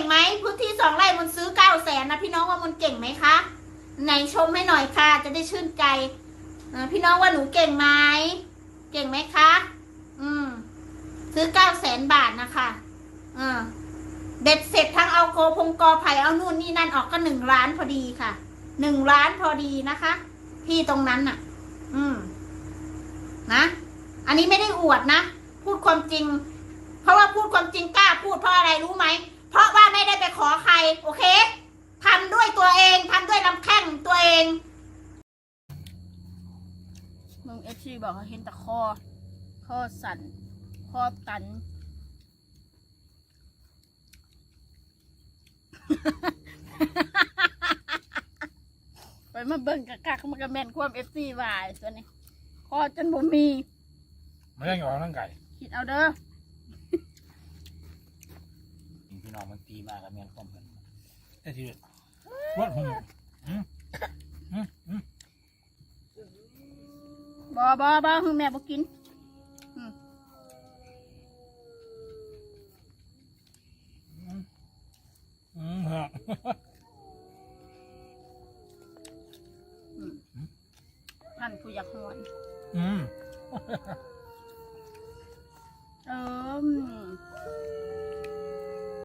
งไหมพื้นที่สองไร่มันซื้อเก้าแสนนะพี่น้องว่ามันเก่งไหมคะไหนชมให้หน่อยค่ะ จะได้ชื่นใจพี่น้องว่าหนูเก่งไหมเก่งไหมคะ อืม ซื้อเก้าแสนบาทนะคะอ่าเด็ดเสร็จทั้งเอาโกพงกอไผ่เอานู่นนี่นั่นออกก็หนึ่งล้านพอดีค่ะหนึ่งล้านพอดีนะคะ ที่ตรงนั้นน่ะ อืม นะ อันนี้ไม่ได้อวดนะ พูดความจริง เพราะว่าพูดความจริงกล้าพูดเพราะอะไรรู้ไหม ขอใคร โอเคทำด้วยตัวเองทำด้วยลำแข้งตัวเองมึงเอฟซีบอกเขาเห็นแต่คอคอสั่นคอตัน ไปมาเบิ่งกะกักมันก็แม่นความเอฟซีวายตัวนี้คอจนบ่มี ไม่ได้ออกร่างกายคิดเอาเด้อ พี่น้องมันตีมากกับแม่นความกันไอ้ที่วัดหุ่นอืมอืมอืมบอบอบอคือแม่บ่กินอืมฮะท่านผู้อยากหวนอืม